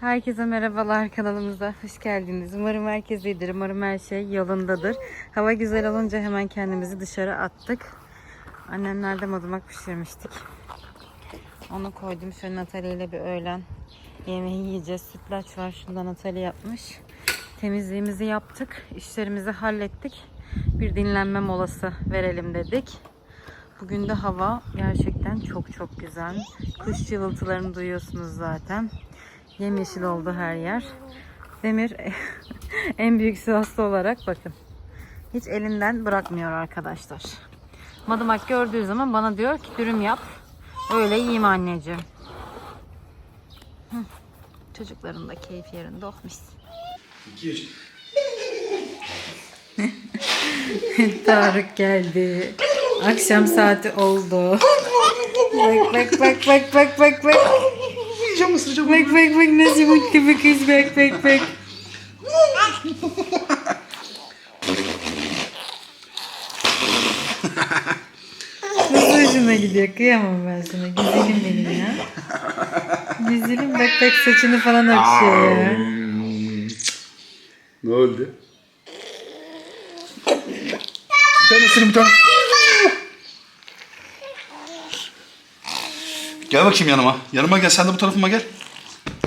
Herkese merhabalar kanalımıza hoş geldiniz. Umarım herkes iyidir. Umarım her şey yolundadır. Hava güzel olunca hemen kendimizi dışarı attık. Annemlerde madımak pişirmiştik. Onu koydum. Şöyle Natalya ile bir öğlen yemeği yiyeceğiz. Sütlaç var. Şundan Natalya yapmış. Temizliğimizi yaptık. İşlerimizi hallettik. Bir dinlenme molası verelim dedik. Bugün de hava gerçekten çok çok güzel. Kuş cıvıltılarını duyuyorsunuz zaten. Yemyeşil oldu her yer. Demir en büyük Sivaslı olarak bakın. Hiç elinden bırakmıyor arkadaşlar. Madımak gördüğü zaman bana diyor ki dürüm yap. Öyle yiyeyim anneciğim. Çocukların da keyif yerinde oh mis. 2 3 Tarık geldi. Akşam saati oldu. Bak bak bak bak bak bak bak. Yiyeceğim ısıracağım. Bak bak bak nasıl mutlu bir kız bak bak bak. Nasıl hoşuna gidiyor kıyamam ben sana. Güzelim benim ya. Güzelim bak bak saçını falan okşuyor ya. Ne oldu? Bir tane ısırın bir tane. Gel bakayım yanıma. Yanıma gel. Sen de bu tarafıma gel.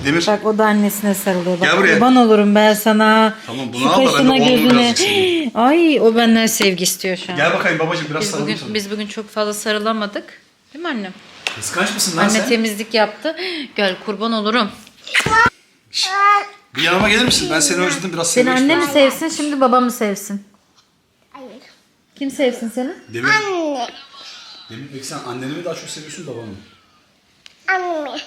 Demir. Bak o da annesine sarılıyor. Bak Gel buraya. kurban olurum ben sana. Tamam, bunu Şu al da ben de kaşına gözüne. Ay o benden sevgi istiyor şu an. Gel bakayım babacığım biraz Biz sarılayım bugün, sana. biz bugün çok fazla sarılamadık. Değil mi annem? Kıskanç mısın lan Anne sen? temizlik yaptı. Gel kurban olurum. Bir yanıma gelir misin? Ben seni özledim biraz Seni sevmek anne mi istiyorum. sevsin şimdi baba mı sevsin? Hayır. Kim sevsin seni? Demir. Anne. Demir peki sen anneni mi daha çok seviyorsun babamı mı? Anne.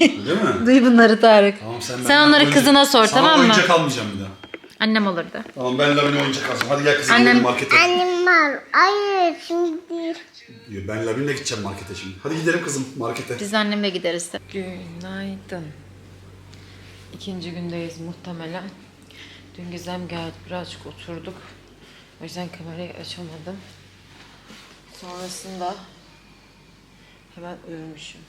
Öyle mi? Duy bunları Tarık. Tamam sen, Sen benden onları oyuncak- kızına sor Sana tamam mı? oyuncak almayacağım bir daha. Annem olur da. Tamam ben Lavin'e oyuncak alacağım. Hadi gel kızım Annem- gidelim markete. Annem var. Hayır şimdi değil. Diyor, Ben Lavin'le gideceğim markete şimdi. Hadi gidelim kızım markete. Biz annemle gideriz de. Günaydın. İkinci gündeyiz muhtemelen. Dün Gizem geldi birazcık oturduk. O yüzden kamerayı açamadım. Sonrasında hemen uyumuşum.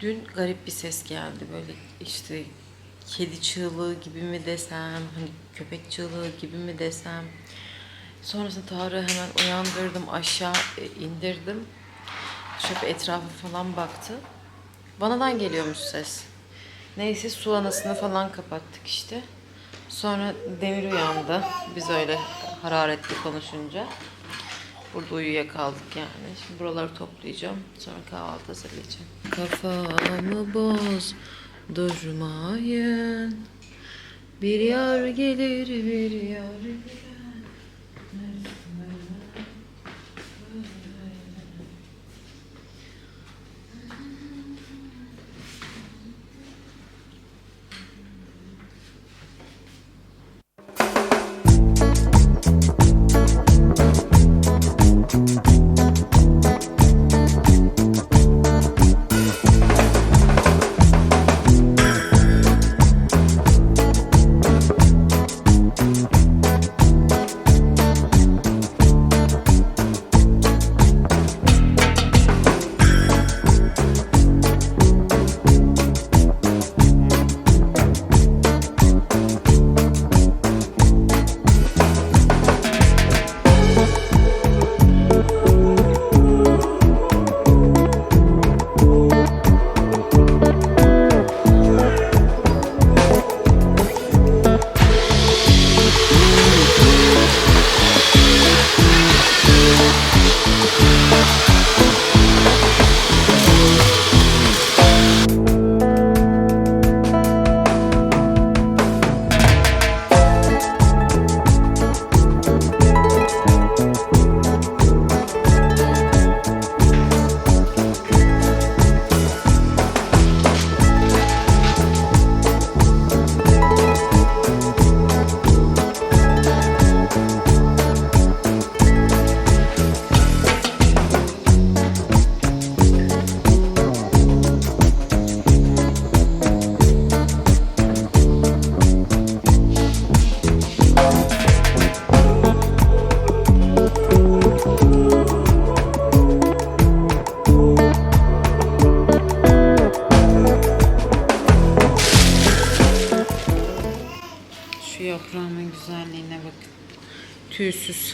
Dün garip bir ses geldi böyle işte kedi çığlığı gibi mi desem, hani köpek çığlığı gibi mi desem. Sonrasında Tarık'ı hemen uyandırdım, aşağı e, indirdim. Şöyle etrafa falan baktı. Vanadan geliyormuş ses. Neyse su anasını falan kapattık işte. Sonra Demir uyandı. Biz öyle hararetli konuşunca. Burada uyuyakaldık yani. Şimdi buraları toplayacağım. Sonra kahvaltı hazırlayacağım. Kafamı boz durmayın. Bir yar gelir bir yar gider.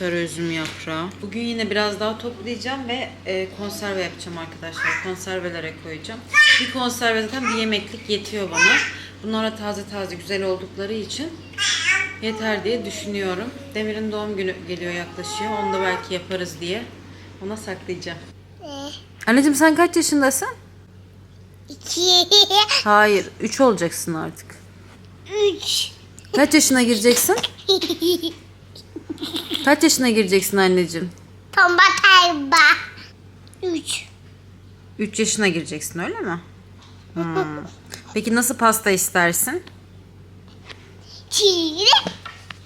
Sarı üzüm yaprağı. Bugün yine biraz daha toplayacağım ve e, konserve yapacağım arkadaşlar. Konservelere koyacağım. Bir konserve zaten bir yemeklik yetiyor bana. Bunlara taze taze güzel oldukları için yeter diye düşünüyorum. Demir'in doğum günü geliyor yaklaşıyor. Onu da belki yaparız diye ona saklayacağım. Ne? Anneciğim sen kaç yaşındasın? İki. Hayır, 3 olacaksın artık. Üç. Kaç yaşına gireceksin? Kaç yaşına gireceksin anneciğim? Tomba tayba. Üç. 3 yaşına gireceksin öyle mi? Hmm. Peki nasıl pasta istersin? Çiğli.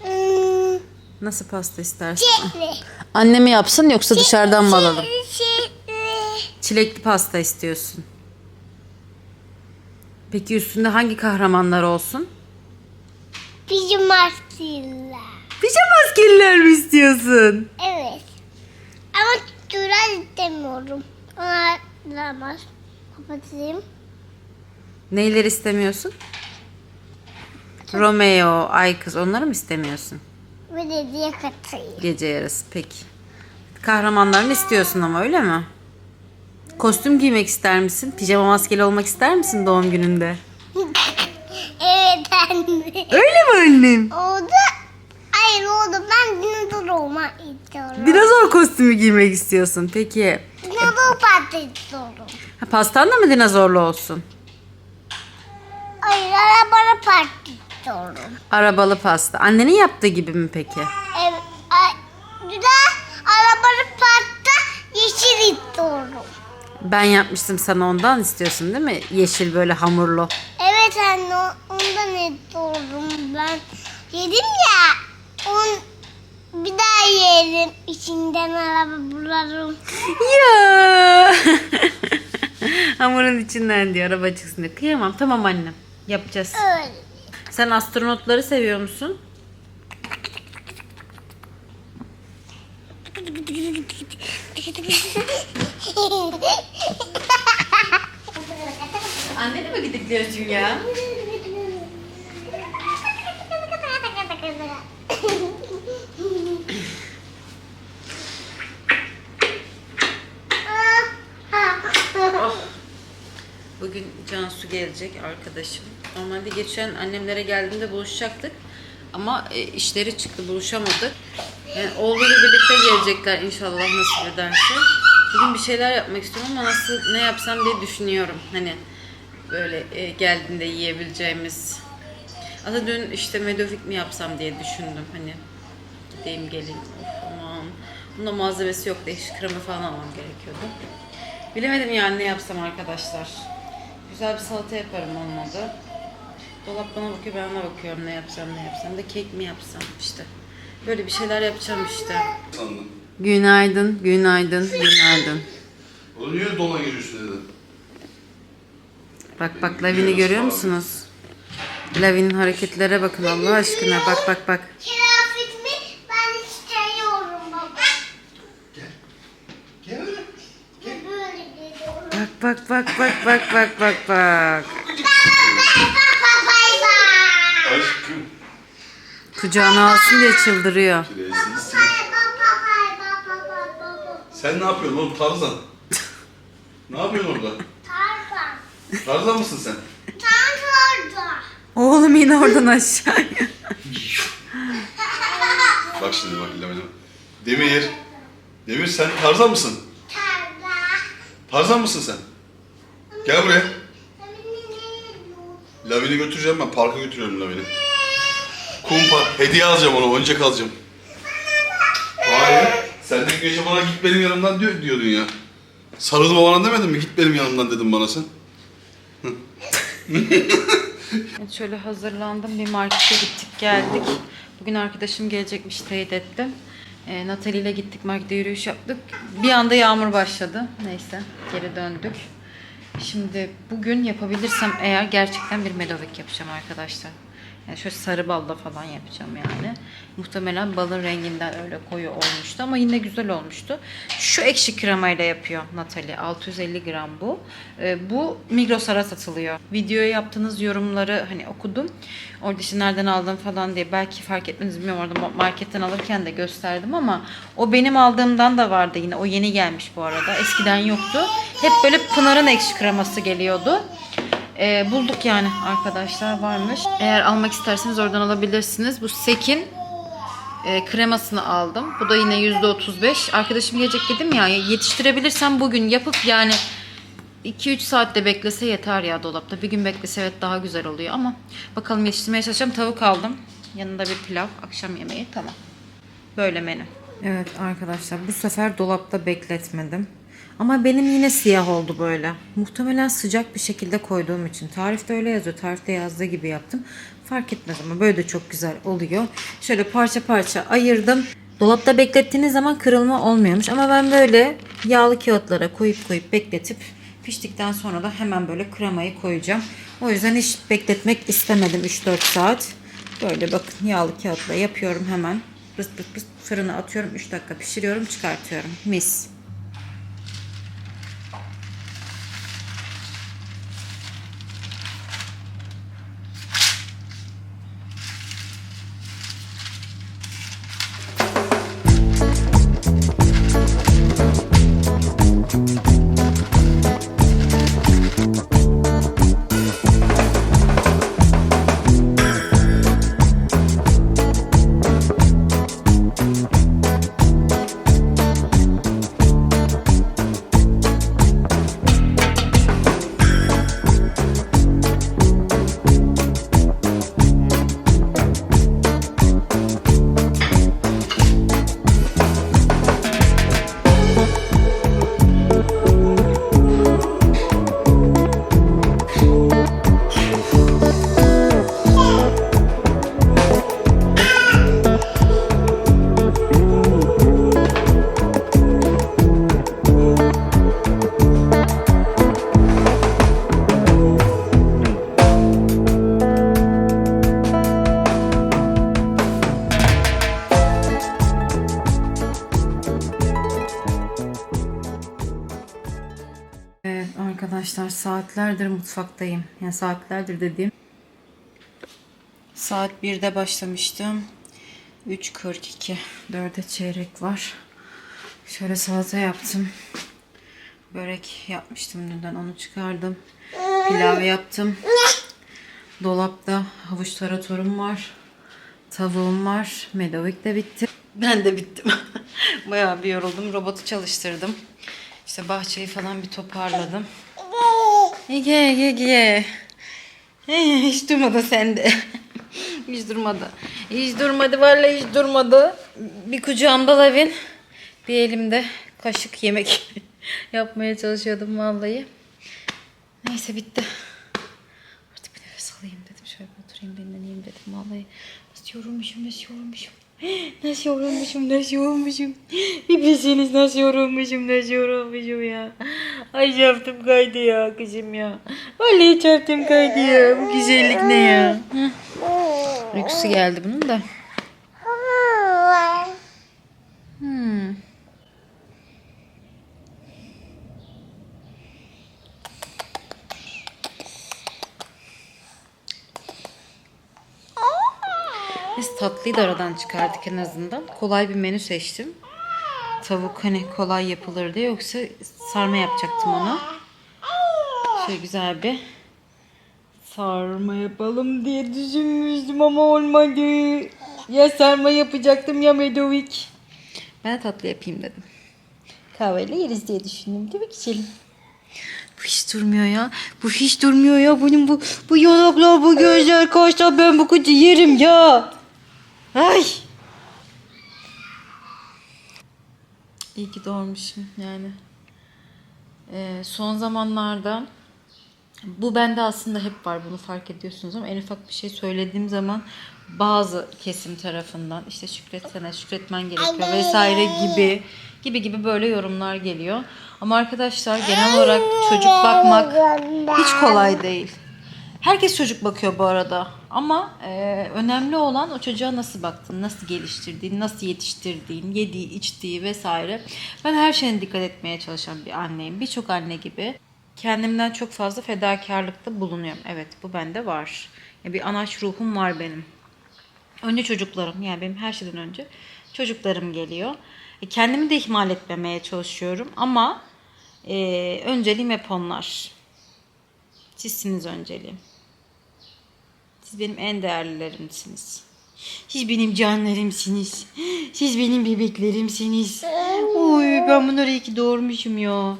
Hmm, Nasıl pasta istersin? çiğli. Anne mi yapsın yoksa dışarıdan mı alalım? Çiğli. Çilekli pasta istiyorsun. Peki üstünde hangi kahramanlar olsun? Bizim aslında. Pijama askeriler mi istiyorsun? Evet. Ama duran istemiyorum. Ona duramaz. Kapatayım. Neyleri istemiyorsun? Romeo, Ay kız onları mı istemiyorsun? Ve de diye katayım. Gece yarısı peki. Kahramanlarını istiyorsun ama öyle mi? Kostüm giymek ister misin? Pijama maskeli olmak ister misin doğum gününde? evet anne. Öyle mi annem? Oldu. Hayır oldu. Ben dinozor olmak istiyorum. Dinozor kostümü giymek istiyorsun peki. Dinozor parti istiyorum. Ha, pastan da mı dinozorlu olsun? Hayır arabada parti istiyorum. Arabalı pasta. Annenin yaptığı gibi mi peki? Evet. Güzel arabada parti yeşil istiyorum. Ben yapmıştım sana ondan istiyorsun değil mi? Yeşil böyle hamurlu. Evet anne ondan istiyorum ben. Yedim ya. On, bir daha yerim. İçinden araba bularım. Ya. Hamurun içinden diyor araba çıksın diyor. Kıyamam tamam annem. Yapacağız. Öyle. Sen astronotları seviyor musun? Anneni mi gidikliyorsun ya? Cansu gelecek arkadaşım. Normalde geçen annemlere geldiğimde buluşacaktık. Ama e, işleri çıktı buluşamadık. Yani oğluyla birlikte gelecekler inşallah nasip ederse. Bugün bir şeyler yapmak istiyorum ama nasıl ne yapsam diye düşünüyorum. Hani böyle e, geldiğinde yiyebileceğimiz. Aslında dün işte medovik mi yapsam diye düşündüm. Hani gideyim geleyim. Of aman. Bunda malzemesi yok. Değişik krema falan almam gerekiyordu. Bilemedim yani ne yapsam arkadaşlar. Güzel bir salata yaparım olmadı. Dolap bana bakıyor ben ona bakıyorum ne yapsam ne yapsam da kek mi yapsam işte. Böyle bir şeyler yapacağım işte. Sandım. Günaydın, günaydın, günaydın. Oğlum niye dona giriyorsun dedi. Bak bak Lavin'i görüyor musunuz? Lavin'in hareketlere bakın Allah aşkına. Bak bak bak. Kıyafetimi ben istiyorum baba. Gel öyle. Böyle geliyorum. Bak bak bak bak bak bak bak bak. Aşkım. Kucağına alsın diye çıldırıyor. Rezilsin. Sen ne yapıyorsun oğlum Tarzan? ne yapıyorsun orada? Tarzan mısın sen? Oğlum yine oradan aşağıya. Bak şimdi bak. Demir. Demir sen Tarzan mısın? Tarzan mısın sen? Gel buraya. Lavin'i götüreceğim ben. Parka götürüyorum Lavin'i. Kum park. Hediye alacağım ona. Oyuncak alacağım. Hayır. Sen de gece bana git benim yanımdan diyor, diyordun ya. Sarıldım bana demedin mi? Git benim yanımdan dedim bana sen. Evet, şöyle hazırlandım. Bir markete gittik geldik. Bugün arkadaşım gelecekmiş teyit ettim. E, Natalie ile gittik markete yürüyüş yaptık. Bir anda yağmur başladı. Neyse geri döndük. Şimdi bugün yapabilirsem eğer gerçekten bir medovik yapacağım arkadaşlar. Yani şöyle sarı balla falan yapacağım yani. Muhtemelen balın renginden öyle koyu olmuştu ama yine güzel olmuştu. Şu ekşi kremayla yapıyor Natalie. 650 gram bu. Ee, bu Migros'lara satılıyor. Videoya yaptığınız yorumları hani okudum. Orada işte nereden aldım falan diye. Belki fark etmeniz bilmiyorum orada marketten alırken de gösterdim ama o benim aldığımdan da vardı yine. O yeni gelmiş bu arada. Eskiden yoktu. Hep böyle Pınar'ın ekşi kreması geliyordu. Ee, bulduk yani arkadaşlar varmış. Eğer almak isterseniz oradan alabilirsiniz. Bu Sekin e, kremasını aldım. Bu da yine %35. Arkadaşım gelecek dedim ya yetiştirebilirsem bugün yapıp yani 2-3 saatte beklese yeter ya dolapta. Bir gün beklese evet daha güzel oluyor ama bakalım yetiştirmeye çalışacağım. Tavuk aldım. Yanında bir pilav. Akşam yemeği tamam. Böyle menü. Evet arkadaşlar bu sefer dolapta bekletmedim. Ama benim yine siyah oldu böyle. Muhtemelen sıcak bir şekilde koyduğum için. Tarifte öyle yazıyor. Tarifte yazdığı gibi yaptım. Fark etmez ama böyle de çok güzel oluyor. Şöyle parça parça ayırdım. Dolapta beklettiğiniz zaman kırılma olmuyormuş. Ama ben böyle yağlı kağıtlara koyup koyup bekletip piştikten sonra da hemen böyle kremayı koyacağım. O yüzden hiç bekletmek istemedim 3-4 saat. Böyle bakın yağlı kağıtla yapıyorum hemen. Bıs bıs bıs fırına atıyorum 3 dakika pişiriyorum çıkartıyorum. Mis. Saatlerdir mutfaktayım. Yani saatlerdir dediğim. Saat 1'de başlamıştım. 3.42. 4'e çeyrek var. Şöyle salata yaptım. Börek yapmıştım dünden onu çıkardım. Pilav yaptım. Dolapta havuç taratorum var. Tavuğum var. Medovik de bitti. Ben de bittim. Bayağı bir yoruldum. Robotu çalıştırdım. İşte bahçeyi falan bir toparladım. Ege Ege Ege. Hiç durmadı sende. hiç durmadı. Hiç durmadı vallahi hiç durmadı. Bir kucağımda lavin. Bir elimde kaşık yemek yapmaya çalışıyordum vallahi. Neyse bitti. Artık bir nefes alayım dedim. Şöyle bir oturayım dinleneyim dedim vallahi. Nasıl yorulmuşum nasıl yorulmuşum. Nasıl yorulmuşum, nasıl yorulmuşum. Bir bilseniz nasıl yorulmuşum, nasıl yorulmuşum ya. Ay çarptım kaydı ya kızım ya. Vallahi çarptım kaydı ya. Bu güzellik ne ya. Uykusu geldi bunun da. Hmm. Biz tatlıyı da aradan çıkardık en azından. Kolay bir menü seçtim. Tavuk hani kolay yapılır diye yoksa sarma yapacaktım ona. Şöyle güzel bir sarma yapalım diye düşünmüştüm ama olmadı. Ya sarma yapacaktım ya medovik. Ben tatlı yapayım dedim. Kahveyle yeriz diye düşündüm değil mi güzelim? Bu hiç durmuyor ya. Bu hiç durmuyor ya. Benim bu bu yanaklar, bu gözler, kaşlar ben bu kızı yerim ya. Ay. İyi ki doğurmuşum yani. Ee, son zamanlarda bu bende aslında hep var bunu fark ediyorsunuz ama en ufak bir şey söylediğim zaman bazı kesim tarafından işte şükretsene şükretmen gerekiyor vesaire gibi gibi gibi böyle yorumlar geliyor. Ama arkadaşlar genel olarak çocuk bakmak hiç kolay değil. Herkes çocuk bakıyor bu arada. Ama e, önemli olan o çocuğa nasıl baktın, nasıl geliştirdiğin, nasıl yetiştirdiğin, yediği, içtiği vesaire. Ben her şeyine dikkat etmeye çalışan bir anneyim. Birçok anne gibi. Kendimden çok fazla fedakarlıkta bulunuyorum. Evet bu bende var. Ya bir anaç ruhum var benim. Önce çocuklarım yani benim her şeyden önce çocuklarım geliyor. E, kendimi de ihmal etmemeye çalışıyorum ama e, önceliğim hep onlar. Sizsiniz önceliğim. Siz benim en değerlilerimsiniz. Siz benim canlarımsınız. Siz benim bebeklerimsiniz. Oy ben bunları iyi ki doğurmuşum ya.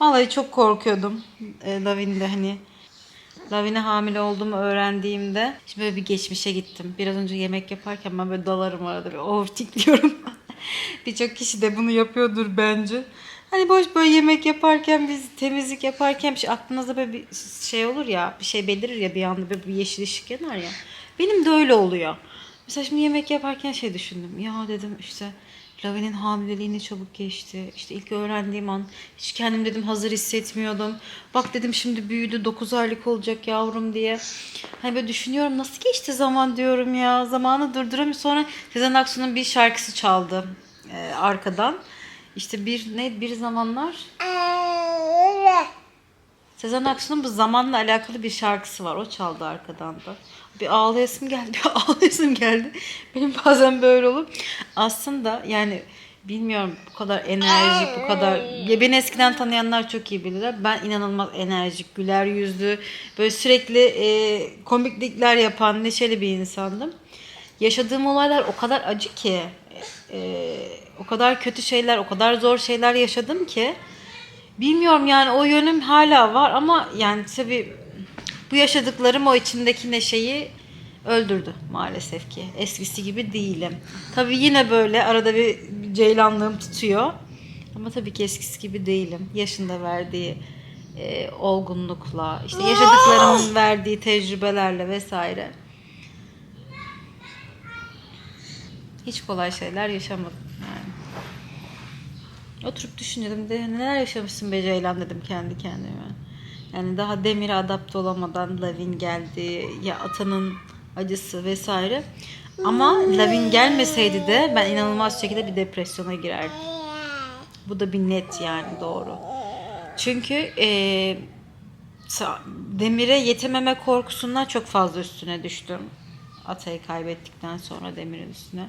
Vallahi çok korkuyordum. E, Lavin'de hani Lavine hamile olduğumu öğrendiğimde şimdi böyle bir geçmişe gittim. Biraz önce yemek yaparken ben böyle dalarım arada bir overthinkliyorum. Birçok kişi de bunu yapıyordur bence. Hani boş böyle yemek yaparken biz temizlik yaparken bir şey, aklınızda böyle bir şey olur ya bir şey belirir ya bir anda böyle bir yeşil ışık yanar ya. Benim de öyle oluyor. Mesela şimdi yemek yaparken şey düşündüm. Ya dedim işte Lavi'nin hamileliğini çabuk geçti. İşte ilk öğrendiğim an hiç kendim dedim hazır hissetmiyordum. Bak dedim şimdi büyüdü 9 aylık olacak yavrum diye. Hani böyle düşünüyorum nasıl geçti zaman diyorum ya. Zamanı durduramıyorum. Sonra Sezen Aksu'nun bir şarkısı çaldı e, arkadan. İşte bir ne bir zamanlar Sezen Aksu'nun bu zamanla alakalı bir şarkısı var. O çaldı arkadan da. Bir ağlayasım geldi, bir ağlayasım geldi. Benim bazen böyle olur. Aslında yani bilmiyorum bu kadar enerjik, bu kadar... Ya beni eskiden tanıyanlar çok iyi bilirler. Ben inanılmaz enerjik, güler yüzlü, böyle sürekli e, komiklikler yapan, neşeli bir insandım. Yaşadığım olaylar o kadar acı ki, e, o kadar kötü şeyler, o kadar zor şeyler yaşadım ki... Bilmiyorum yani o yönüm hala var ama yani tabii bu yaşadıklarım o içimdeki neşeyi öldürdü maalesef ki. Eskisi gibi değilim. Tabii yine böyle arada bir ceylanlığım tutuyor. Ama tabii ki eskisi gibi değilim. Yaşında verdiği e, olgunlukla, işte yaşadıklarımın verdiği tecrübelerle vesaire. Hiç kolay şeyler yaşamadım yani. Oturup düşündüm de neler yaşamışsın be Ceylan dedim kendi kendime. Yani daha Demir'e adapte olamadan Lavin geldi. Ya Atan'ın acısı vesaire. Ama Lavin gelmeseydi de ben inanılmaz şekilde bir depresyona girerdim. Bu da bir net yani doğru. Çünkü sa- Demir'e yetememe korkusundan çok fazla üstüne düştüm. Atay'ı kaybettikten sonra Demir'in üstüne.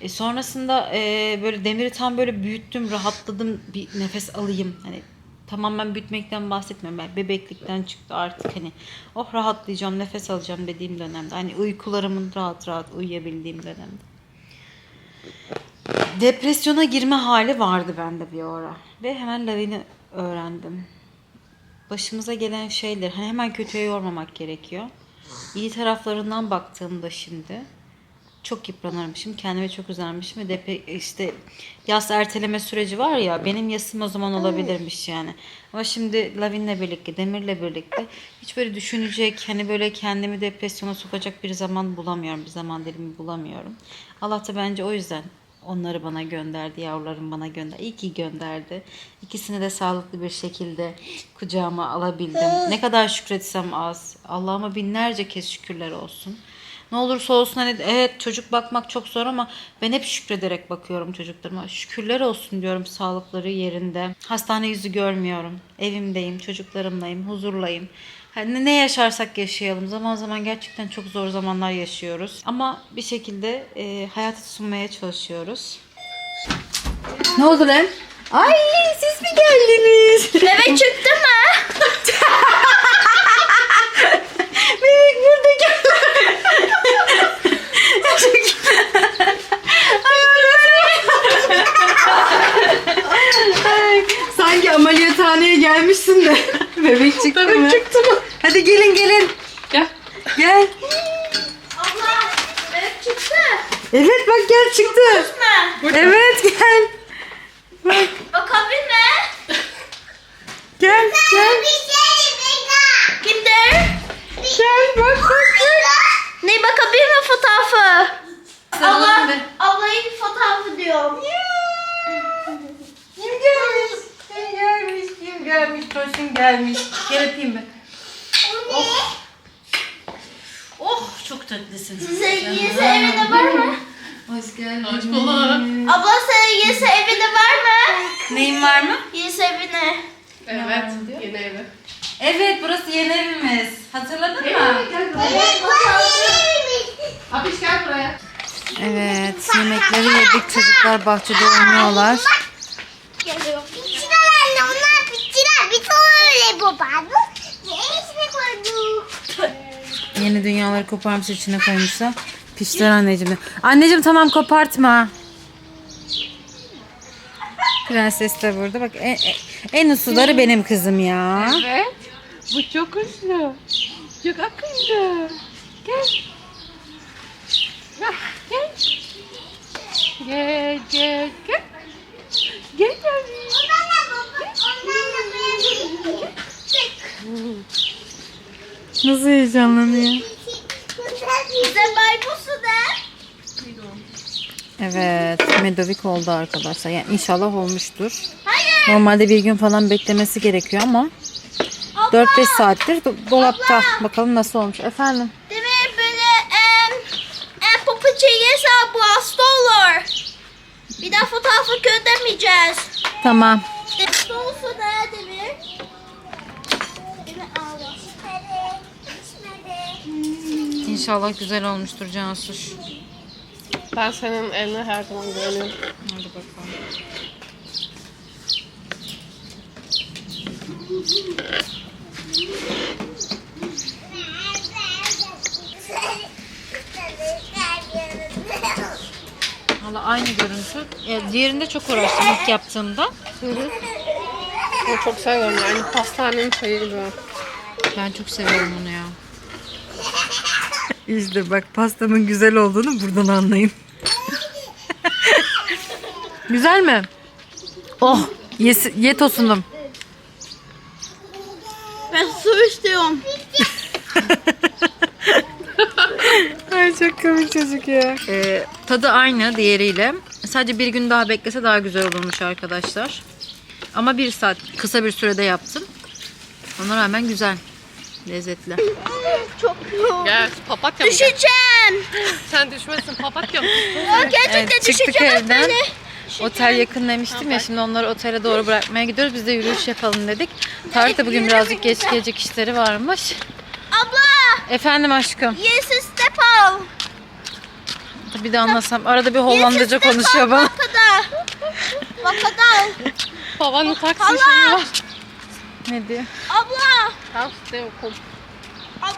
E sonrasında e, böyle Demir'i tam böyle büyüttüm, rahatladım, bir nefes alayım. Hani tamamen büyütmekten bahsetmiyorum. Ben bebeklikten çıktı artık hani oh rahatlayacağım, nefes alacağım dediğim dönemde. Hani uykularımın rahat rahat uyuyabildiğim dönemde. Depresyona girme hali vardı bende bir ara. Ve hemen Lavin'i öğrendim. Başımıza gelen şeyler hani hemen kötüye yormamak gerekiyor. İyi taraflarından baktığımda şimdi çok yıpranırmışım. Kendime çok üzermişim ve depre, işte yas erteleme süreci var ya benim yasım o zaman olabilirmiş yani. Ama şimdi Lavin'le birlikte, Demir'le birlikte hiç böyle düşünecek, hani böyle kendimi depresyona sokacak bir zaman bulamıyorum. Bir zaman dilimi bulamıyorum. Allah da bence o yüzden onları bana gönderdi, yavrularım bana gönderdi. İyi ki gönderdi. İkisini de sağlıklı bir şekilde kucağıma alabildim. Ne kadar şükretsem az. Allah'ıma binlerce kez şükürler olsun. Ne olursa olsun hani evet çocuk bakmak çok zor ama ben hep şükrederek bakıyorum çocuklarıma. Şükürler olsun diyorum sağlıkları yerinde. Hastane yüzü görmüyorum. Evimdeyim, çocuklarımlayım, huzurlayım. Hani ne yaşarsak yaşayalım. Zaman zaman gerçekten çok zor zamanlar yaşıyoruz. Ama bir şekilde e, hayata sunmaya çalışıyoruz. Ne oldu lan? Ay siz mi geldiniz? Bebek çıktı mı? Bebek burada gel. Ay, Sanki ameliyathaneye gelmişsin de. Bebek çıktı mı? çıktı mı? Hadi gelin gelin. Gel. Gel. Abla bebek çıktı. Evet bak gel çıktı. Mı? Evet gel. Bak Bakabilir mi? gel gel. Şey. Kimdir? Gel bak bak gel. Ne bakabilir mi fotoğrafı? Abla, be. ablayın fotoğrafı diyorum. Kim gelmiş? Kim gelmiş? Kim gelmiş? Toşun gelmiş. Gel öpeyim mi? O ne? Çok tatlısın. Sevgilisi evinde var mı? Hoş geldin. Hoş bulduk. Abla sevgilisi evinde var mı? Neyin var mı? Sevgilisi evine. Evet. Yeni evi. Evet burası yeni evimiz. Hatırladın mı? Evet, bakalım. Abiş gel buraya. Evet yemekleri yedik çocuklar bahçede oynuyorlar. Geliyor. Bittiler anne, onlar bittiler. Bir tane babandı. Ne Yeni dünyaları koparmış içine koymuşlar. Pişler anneciğim. Anneciğim tamam kopartma. Prenses de burada. Bak en, en usluları benim kızım ya. Evet. Bu çok uslu. Çok akıllı. Gel. Ah, Gel. Gel gel gel. Gel gel. Onlarla baba, onlarla böyle. Nasıl heyecanlanıyor. Evet Medovik oldu arkadaşlar. Yani inşallah olmuştur. Hayır. Normalde bir gün falan beklemesi gerekiyor ama 4-5 saattir do- dolapta. Bakalım nasıl olmuş. Efendim? Mi? Böyle em, em, papaçayı bu hasta olur. Bir daha fotoğrafı göndermeyeceğiz. Tamam. Hasta olsa da değil mi? Değil mi? Allah. İnşallah güzel olmuştur Cansuş. Ben senin eline her zaman güveniyorum. Hadi bakalım. Valla aynı görüntü. Ya, diğerinde çok uğraştım ilk yaptığımda. Bunu çok seviyorum yani pastanenin şeyi gibi. Ben çok seviyorum onu ya. İşte bak pastamın güzel olduğunu buradan anlayın. güzel mi? Oh yes, ye tosundum. Ben su istiyorum. Ay çok komik çocuk ya. Ee, tadı aynı diğeriyle. Sadece bir gün daha beklese daha güzel olurmuş arkadaşlar. Ama bir saat kısa bir sürede yaptım. Ona rağmen güzel. Lezzetli. Çok yoğun. Gel papatya mı? Düşeceğim. Sen düşmesin papatya mı? Gerçekten Evet, çıktık düşeceğim. evden. Otel yakın demiştim ya şimdi onları otele doğru bırakmaya gidiyoruz. Biz de yürüyüş yapalım dedik. Tarık da bugün birazcık geç gelecek işleri varmış. Abla. Efendim aşkım. Yes step al. Bir de anlasam. Arada bir Hollandaca Yes, konuşuyor bana. Bakada. Bakada. Babanın taksi şeyi var. Ne diyor? Abla. Tamam size okum.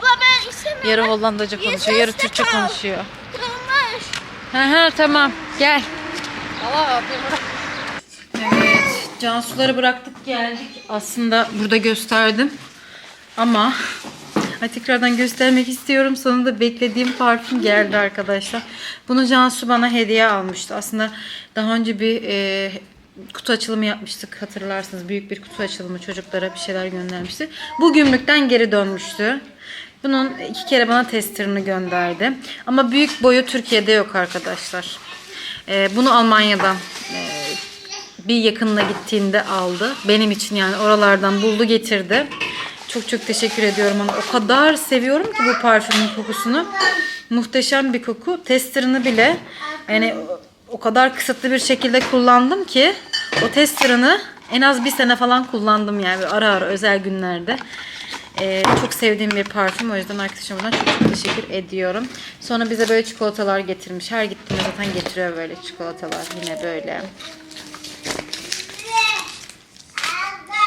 Abla ben istemiyorum. Yarı Hollandaca konuşuyor, yarı Türkçe konuşuyor. Kırılmış. Hı hı tamam gel. Allah. Evet, Cansuları bıraktık geldik. Aslında burada gösterdim. Ama ay, tekrardan göstermek istiyorum. Sonunda beklediğim parfüm geldi arkadaşlar. Bunu Cansu bana hediye almıştı. Aslında daha önce bir e, kutu açılımı yapmıştık hatırlarsınız. Büyük bir kutu açılımı çocuklara bir şeyler göndermişti. Bu gümrükten geri dönmüştü. Bunun iki kere bana testerini gönderdi. Ama büyük boyu Türkiye'de yok arkadaşlar. E, bunu Almanya'dan e, bir yakınına gittiğinde aldı. Benim için yani oralardan buldu getirdi. Çok çok teşekkür ediyorum ona. O kadar seviyorum ki bu parfümün kokusunu. Muhteşem bir koku. Testerını bile yani o- kadar kısıtlı bir şekilde kullandım ki o testerını en az bir sene falan kullandım yani ara ara özel günlerde. Ee, çok sevdiğim bir parfüm. O yüzden arkadaşıma buradan çok çok teşekkür ediyorum. Sonra bize böyle çikolatalar getirmiş. Her gittiğinde zaten getiriyor böyle çikolatalar. Yine böyle.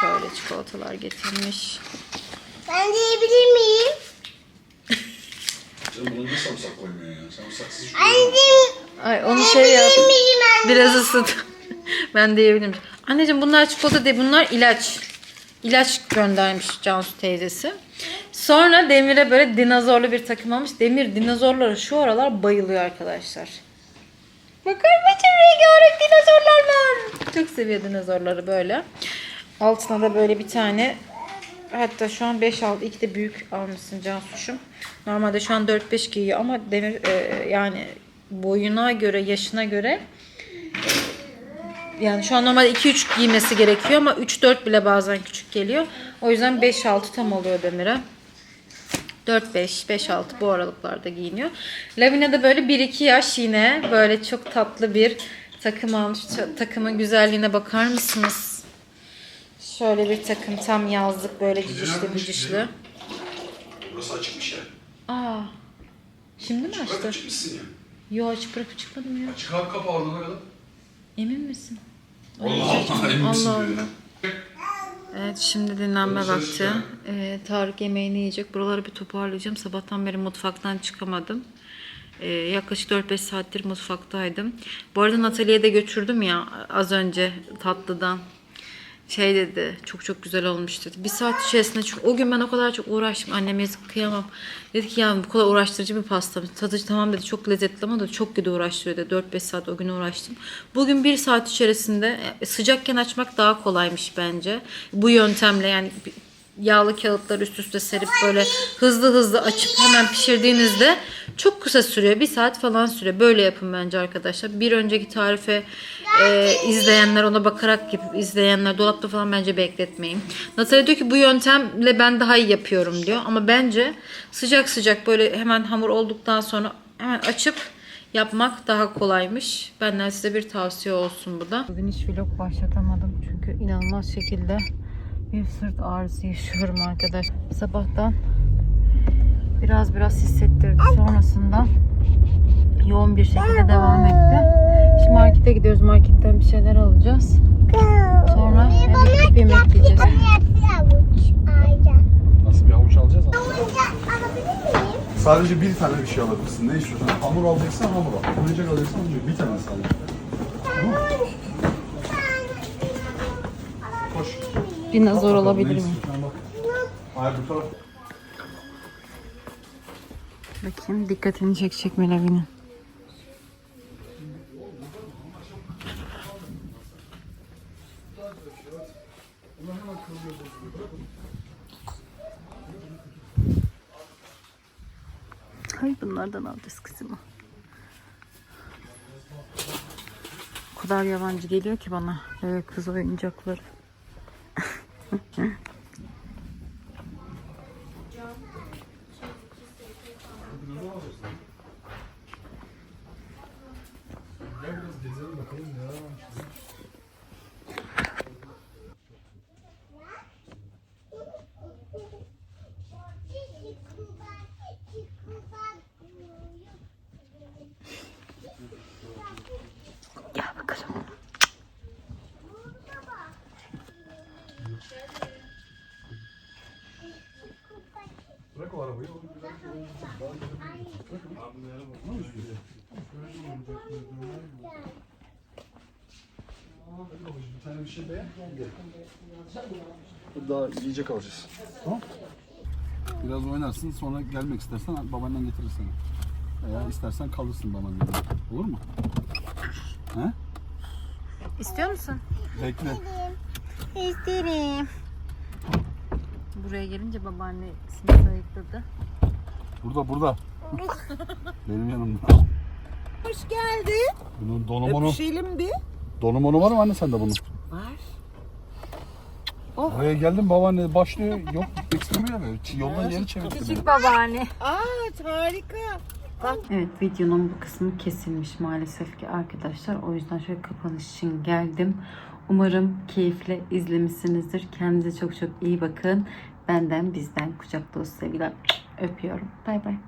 Şöyle çikolatalar getirmiş. Ben de yiyebilir miyim? Sarımsak koymuyor ya? Sarımsaksız Anneciğim Ay onu şey yap. yiyebilir miyim anne? Biraz ısıt. ben de yiyebilirim. Anneciğim bunlar çikolata değil bunlar ilaç. İlaç göndermiş Cansu teyzesi. Sonra Demir'e böyle dinozorlu bir takım almış. Demir dinozorlara şu aralar bayılıyor arkadaşlar. Bakar mısın rengarenk dinozorlar var. Çok seviyor dinozorları böyle. Altına da böyle bir tane hatta şu an 5 aldı. İki de büyük almışsın Cansu'şum. Normalde şu an 4-5 giyiyor ama Demir e, yani boyuna göre, yaşına göre yani şu an normalde 2-3 giymesi gerekiyor ama 3-4 bile bazen küçük geliyor. O yüzden 5-6 tam oluyor Demir'e. 4 5 5 6 bu aralıklarda giyiniyor. Lavina da böyle 1 2 yaş yine böyle çok tatlı bir takım almış. Takımın güzelliğine bakar mısınız? Şöyle bir takım tam yazlık böyle cicişli bücüşlü. Burası açıkmış ya. Aa. Şimdi mi açtı? açmışsın ya. Yo açık bırakıp çıkmadım ya. Açık abi kapağı orada kadar? Emin misin? Allah Allah emin misin Allah diyor ya. Allah. Evet şimdi dinlenme vakti. Ee, Tarık yemeğini yiyecek. Buraları bir toparlayacağım. Sabahtan beri mutfaktan çıkamadım. Ee, yaklaşık 4-5 saattir mutfaktaydım. Bu arada Natalie'ye de götürdüm ya az önce tatlıdan. Şey dedi, çok çok güzel olmuş dedi. Bir saat içerisinde çünkü o gün ben o kadar çok uğraştım. Annem yazık kıyamam. Dedi ki ya bu kadar uğraştırıcı bir pasta. Tadı tamam dedi çok lezzetli ama da çok kötü uğraştırıyor dedi. 4-5 saat o gün uğraştım. Bugün bir saat içerisinde e, sıcakken açmak daha kolaymış bence. Bu yöntemle yani yağlı kağıtlar üst üste serip böyle hızlı hızlı açıp hemen pişirdiğinizde çok kısa sürüyor. Bir saat falan sürüyor. Böyle yapın bence arkadaşlar. Bir önceki tarife e, izleyenler ona bakarak yapıp izleyenler dolapta falan bence bekletmeyin. Natalia diyor ki bu yöntemle ben daha iyi yapıyorum diyor. Ama bence sıcak sıcak böyle hemen hamur olduktan sonra hemen açıp yapmak daha kolaymış. Benden size bir tavsiye olsun bu da. Bugün hiç vlog başlatamadım çünkü inanılmaz şekilde bir sırt ağrısı yaşıyorum arkadaş. Sabahtan biraz biraz hissettirdi. Sonrasında yoğun bir şekilde devam etti. Şimdi markete gidiyoruz. Marketten bir şeyler alacağız. Sonra eve gidip yemek yiyeceğiz. Nasıl bir havuç alacağız? Sadece bir tane bir şey alabilirsin. Ne istiyorsan? Hamur alacaksan hamur al. Oyuncak alacaksan oyuncak. Bir tane sadece. Koş. Biraz zor olabilir mi? Hayır bu taraf. Bakayım dikkatini çekecek mi Hayır bunlardan alacağız kızımı. O kadar yabancı geliyor ki bana böyle kız oyuncakları. Gel bakalım. Bırak o arabayı. Bir tane bir şey beğen. Daha yiyecek alacağız. Tamam. Biraz oynarsın sonra gelmek istersen babaannen getirir seni. Veya istersen kalırsın babaannen. Olur mu? He? İstiyor musun? Bekle. İsterim. Buraya gelince babaannesini sayıkladı. Burada burada. Benim yanımda. Hoş geldin. Bunun donumunu, Öpüşelim bir. Donumunu var mı anne sende bunun? Var. Buraya geldim babaanne başlıyor. Yok böyle. Ç- Yoldan geri çevirdi beni. babaanne. Aa harika. Evet videonun bu kısmı kesilmiş maalesef ki arkadaşlar. O yüzden şöyle kapanış için geldim. Umarım keyifle izlemişsinizdir. Kendinize çok çok iyi bakın. Benden bizden kucak dolusu sevgiler öpüyorum. Bay bay.